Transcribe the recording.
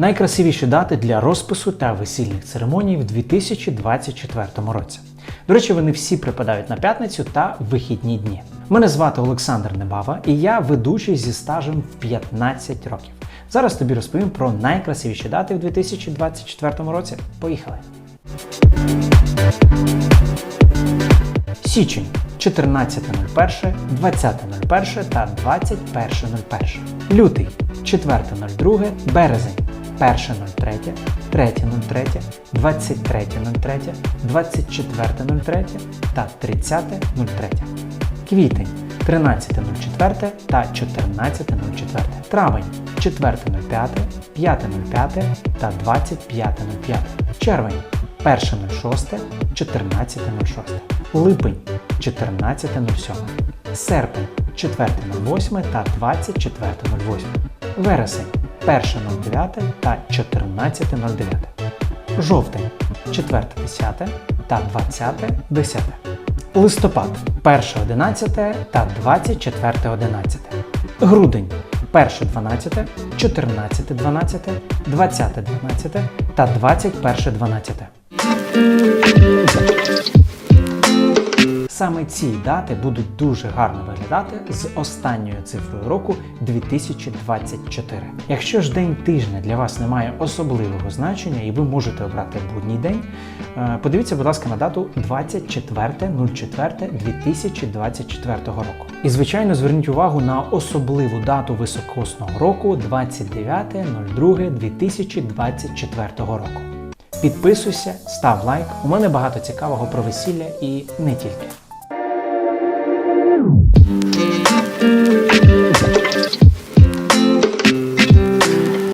Найкрасивіші дати для розпису та весільних церемоній в 2024 році. До речі, вони всі припадають на п'ятницю та вихідні дні. Мене звати Олександр Небава, і я ведучий зі стажем в 15 років. Зараз тобі розповім про найкрасивіші дати в 2024 році. Поїхали! Січень 14.01, 20.01 та 21.01. Лютий 4.02, березень 1.03, 3.03, 23.03, 24.03 та 30.03. Квітень 13.04 та 14.04. Травень 4.05, 5.05 та 25.05. Червень 1.06, 14.06. Липень 14.07. Серпень 4.08 та 24.08. Вересень 1.09 та 14.09. Жовтень 4.10 та 20.10. Листопад 1.11 та 24.11. Грудень 1.12, 14.12, 20.12 та 21.12. Саме ці дати будуть дуже гарно виглядати з останньою цифрою року 2024. Якщо ж день тижня для вас не має особливого значення і ви можете обрати будній день, е, подивіться, будь ласка, на дату 24.04.2024 року. І, звичайно, зверніть увагу на особливу дату високосного року 29.02.2024 року. Підписуйся, став лайк. У мене багато цікавого про весілля і не тільки.